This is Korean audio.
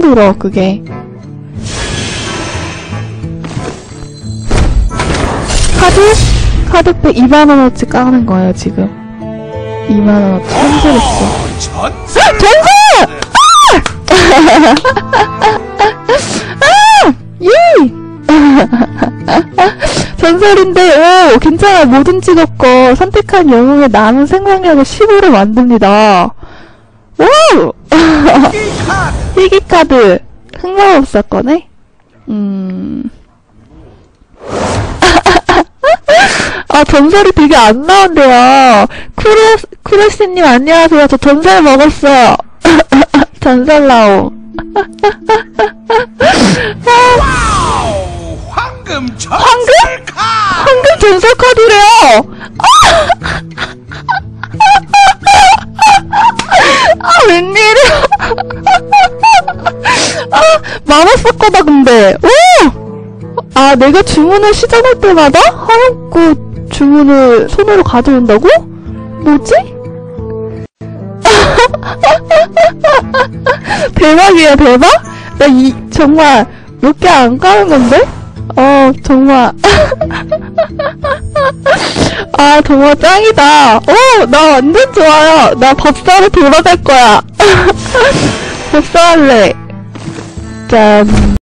들어 그게 카드? 카드백 2만원어치 까는 거예요 지금 2만원어치 현질했어 전설! 전설! 아! 예! 전설인데, 오, 괜찮아. 모든 직업 거 선택한 영웅의 남은 생명력을 15를 만듭니다. 오! 카드! 희귀카드. 흥마법사 거네? 음. 아, 전설이 되게 안 나온대요. 쿠레, 쿠레스님 안녕하세요. 저 전설 먹었어요. 전설 나오. 와우! 황금 전설 황금? 카드! 황금 전설 카드래요! 아, 웬일이야. 아, 많았을 거다, 근데. 오! 아, 내가 주문을 시작할 때마다 하얀꽃 주문을 손으로 가져온다고? 뭐지? 대박이야, 대박? 나 이, 정말, 몇 개 안 까는 건데? 어, 정말. 아, 정말 짱이다. 어, 나 완전 좋아요. 나 법사로 돌아갈 거야. 법사할래. 짠.